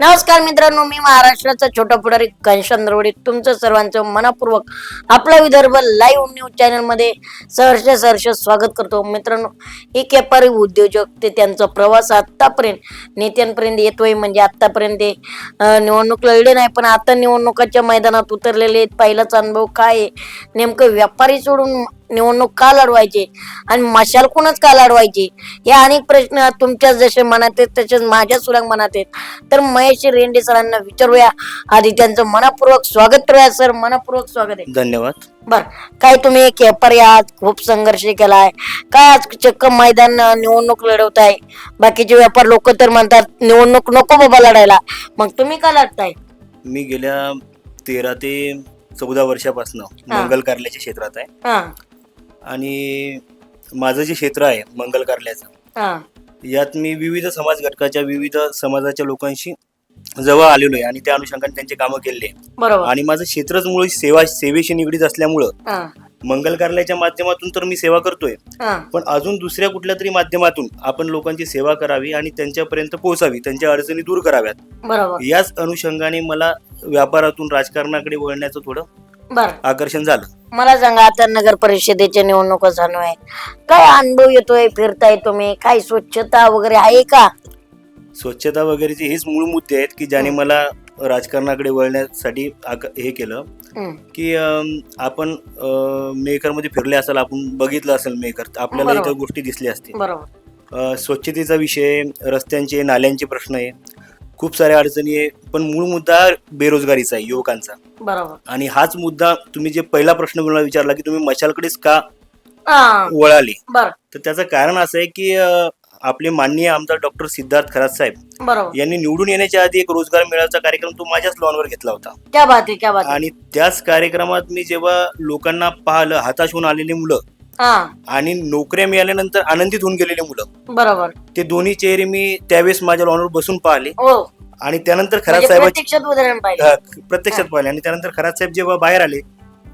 नमस्कार मित्रांनो मी महाराष्ट्राचा छोटा पुढारी घनश्याम दरवडे. तुमचं सर्वांचं मनापूर्वक आपला विदर्भ लाईव्ह न्यूज चॅनलमध्ये सहर्ष सहर्ष स्वागत करतो. मित्रांनो एक व्यापारी उद्योजक ते त्यांचा प्रवास आत्तापर्यंत नेत्यांपर्यंत येतोय. म्हणजे आतापर्यंत ते निवडणूक लढले नाही पण आता निवडणुकाच्या मैदानात उतरलेले आहेत. पहिलाच अनुभव काय आहे? नेमकं व्यापारी सोडून निवडणूक का लढवायचे? आणि मशाल कोणच का लढवायची? हे अनेक प्रश्न तुमच्या जसे मनात आहेत तसेच माझ्या सुद्धा मनात आहेत. तर महेश रेंडे सरांना विचारूया. आधी त्यांचं मनापूर्वक स्वागत करूया सर. मनापूर्वक स्वागत आहे. धन्यवाद. बर काय तुम्ही आहात खूप संघर्ष केलाय. काय आज चक्क मैदान निवडणूक लढवताय? बाकीचे व्यापार लोक तर म्हणतात निवडणूक नको बाबा लढायला. मग तुम्ही का लढताय? मी गेल्या तेरा ते चौदा वर्षापासून. मंगल कार्यालयाच्या क्षेत्रात आहे. हा. आणि माझं जे क्षेत्र आहे मंगल कार्यालयाचं हा. यात मी विविध समाज घटकाच्या विविध समाजाच्या लोकांशी जवळ आलेलो आहे आणि त्या अनुषंगाने त्यांचे कामं केले बरोबर. आणि माझं क्षेत्रच मुळे सेवा सेवेशी निगडीत असल्यामुळं हा. मंगल कार्यालयाच्या माध्यमातून तर मी सेवा करतोय. हा. पण अजून दुसऱ्या कुठल्या तरी माध्यमातून आपण लोकांची सेवा करावी आणि त्यांच्यापर्यंत पोहोचावी त्यांच्या अडचणी दूर कराव्यात. बरोबर. याच अनुषंगाने मला व्यापारातून राजकारणाकडे वळण्याचं थोडं बर. आकर्षण झालं. मला सांगा आता नगर परिषदेच्या निवडणुका चालू आहे काय अनुभव येतोय फिरताय तुम्ही? काय स्वच्छता वगैरे आहे का? स्वच्छता वगैरेचे हेच मूळ मुद्दे आहेत की ज्याने मला राजकारणाकडे वळण्यासाठी आक- हे केलं. की अम, आपण अम, मेकरमध्ये फिरले असाल आपण बघितलं असेल मेकर आपल्याला बरोबर. इथं गोष्टी दिसल्या असतील. बरोबर. अ, स्वच्छतेचा विषय रस्त्यांचे नाल्यांचे प्रश्न आहे खूप साऱ्या अडचणी आहे. पण मूळ मुद्दा बेरोजगारीचा आहे युवकांचा. बरोबर. आणि हाच मुद्दा तुम्ही जे पहिला प्रश्न मला विचारला की तुम्ही मशालकडेच का हा वळाले? बर. तर त्याचं कारण असं आहे की अ, आपले माननीय आमदार डॉक्टर सिद्धार्थ खरात साहेब बरोबर. यांनी निवडून येण्याच्या आधी एक रोजगार मेळाव्याचा कार्यक्रम तो माझ्याच लॉनवर घेतला होता. क्या बात आहे क्या बात आहे. आणि त्याच कार्यक्रमात मी जेव्हा लोकांना पाहिलं हताश होऊन आलेली मुलं हा आणि नोकऱ्या मिळाल्यानंतर आनंदित होऊन गेलेली मुलं बरोबर. ते दोन्ही चेहरे मी त्यावेळेस माझ्या लॉनवर बसून पाहिले. हो. आणि त्यानंतर खरात म्हणजे साहेबांची प्रत्यक्षात उदाहरण पाहिजे प्रत्यक्षात पाहिले. आणि त्यानंतर खरात साहेब जेव्हा बाहेर आले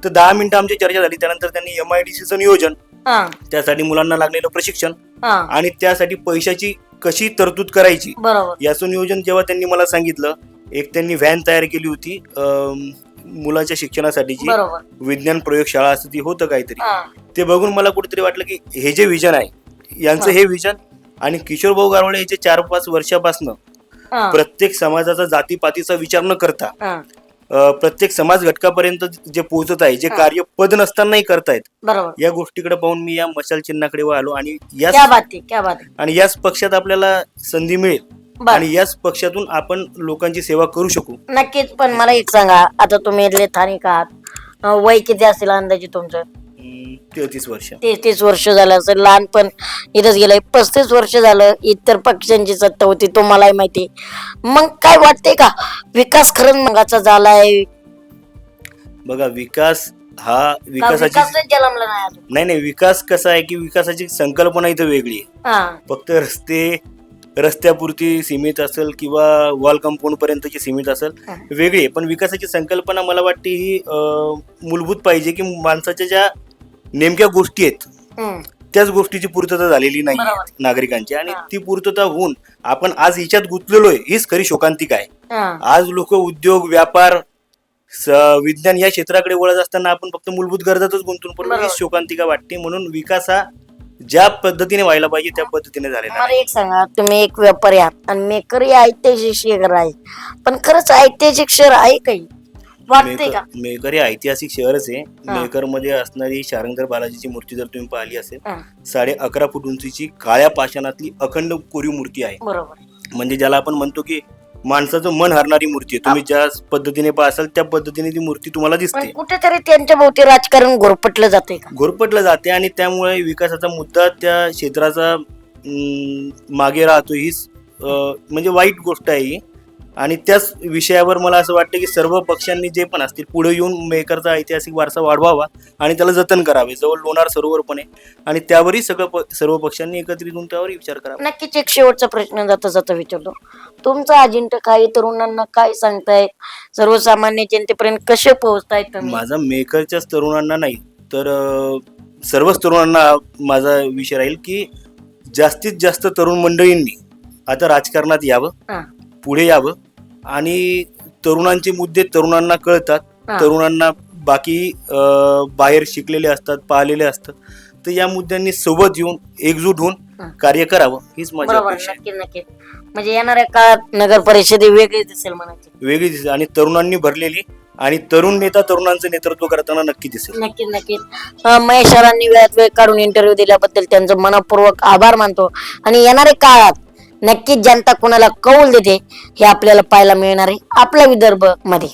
तर दहा मिनिटं आमची चर्चा झाली. त्यानंतर त्यांनी एम आय डी सीचं नियोजन हा. त्यासाठी मुलांना लागलेलं प्रशिक्षण हा. आणि त्यासाठी पैशाची कशी तरतूद करायची बरोबर. याचं नियोजन जेव्हा त्यांनी मला सांगितलं एक त्यांनी व्हॅन तयार केली होती मुलांच्या शिक्षणासाठीची बरोबर. विज्ञान प्रयोगशाळा असं ती होतं काहीतरी. हा. ते बघून मला कुठेतरी वाटलं की हे जे विजन आहे यांचं हे विजन आणि किशोर भाऊ गारवाडे याचे चार पाच वर्षापासून प्रत्येक समाजाचा जातीपातीचा विचार न करता प्रत्येक समाज घटकापर्यंत जे पोहोचत आहे जे. कार्य पद नसतानाही करतायत बरोबर. या गोष्टीकडे पाहून मी या मशाल चिन्हाकडे आलो आणि क्या याच बात आहे क्या बात आहे आणि याच पक्षात आपल्याला संधी मिळेल. आणि याच पक्षातून आपण लोकांची सेवा करू शकू. नक्कीच पण मला एक सांगा. आता तुम्ही इथले स्थानिक आहात वय किती असेल अंदाजे तुमचं? तेहतीस वर्ष. तेहतीस वर्ष झालं असेल लहानपण इथंच गेलंय. पस्तीस वर्ष झालं इतर पक्षांची सत्ता होती तुम्हालाही माहिती. मग काय वाटतंय का? विकास खरंच मगाचा झालाय. बघा विकास हा का विकासाची विकासच जन्मला नाही अजून? नाही नाही विकास कसा आहे की विकासाची संकल्पना इथं वेगळी आहे. हा. फक्त रस्ते रस्त्यापुरती सीमित असेल किंवा वॉल कंपाऊंड पर्यंतची सीमित असेल हा. वेगळी आहे. पण विकासाची संकल्पना मला वाटते ही अं, मूलभूत पाहिजे की माणसाच्या ज्या नेमक्या गोष्टी आहेत. त्याच गोष्टीची पूर्तता झालेली नाही बरोबर. नागरिकांची आणि हा. ती पूर्तता होऊन आपण आज हिच्यात गुंतलेलो आहे हीच खरी शोकांतिका आहे हा. आज लोक उद्योग व्यापार स- विज्ञान या क्षेत्राकडे वळत असताना आपण फक्त मूलभूत गरजातच गुंतून पडलो बरोबर. हीच शोकांतिका वाटते म्हणून विकास हा ज्या पद्धतीने व्हायला पाहिजे त्या पद्धतीने झालेला मला एक सांगा तुम्ही एक व्यापारी आहात आणि मेकरही ऐतिहासिक शहर आहे पण खरंच ऐतिहासिक शहर आहे काही वाटतंय का? मेकर हे ऐतिहासिक शहरच आहे. मेकरमध्ये असणारी शारंगधर बालाजीची मूर्ती जर तुम्ही पाहिली असेल साडे अकरा फूट उंचीची काळ्या पाषाणातली अखंड कोरीव मूर्ती आहे. बरोबर. म्हणजे ज्याला आपण म्हणतो की माणसाचं मन हरणारी मूर्ती आहे. तुम्ही ज्या पद्धतीने पाहाल त्या पद्धतीने ती मूर्ती तुम्हाला दिसते. कुठेतरी त्यांच्या भोवती राजकारण घोरपटलं जाते घोरपटलं जाते आणि त्यामुळे विकासाचा मुद्दा त्या क्षेत्राचा अं, मागे राहतो हीच अं, म्हणजे वाईट गोष्ट आहे ही. आणि त्याच विषयावर मला असं वाटतं की सर्व पक्षांनी जे पण असतील पुढे येऊन मेकरचा ऐतिहासिक वारसा वाढवावा आणि त्याला जतन करावे जवळ लोणार सरोवर पण आहे. आणि त्यावरही सगळं सर्व पक्षांनी एकत्रित होऊन त्यावर विचार करावा. नक्कीच एक शेवटचा प्रश्न जाता जाता विचारतो. तुमचा अजिंठा काही तरुणांना काय सांगताय सर्वसामान्य जनतेपर्यंत कसे पोहोचतायत तुम्ही? माझा मेकरच्याच तरुणांना नाही तर अं, सर्वच तरुणांना माझा विषय राहील की जास्तीत जास्त तरुण मंडळींनी आता राजकारणात यावं. हा. पुढे यावं. आणि तरुणांचे मुद्दे तरुणांना कळतात. हा. तरुणांना बाकी अं, बाहेर शिकलेले असतात पाहिलेले असतात. तर या मुद्द्यांनी सोबत येऊन एकजूट होऊन. कार्य करावं हीच माझी बरोबर अपेक्षा आहे. नक्की नक्की. म्हणजे येणाऱ्या काळात नगर परिषदे वेगळी दिसेल म्हणायची. वेगळी दिसेल आणि तरुणांनी भरलेली आणि तरुण नेता तरुणांचं नेतृत्व करताना नक्की दिसेल. नक्कीच अं, महेश सरांनी वेळात वेळ काढून इंटरव्ह्यू दिल्याबद्दल त्यांचं मनपूर्वक आभार मानतो. आणि येणाऱ्या काळात नक्कीच जनता कोणाला कौल देते हे आपल्याला पाहायला मिळणार आहे आपल्या विदर्भमध्ये.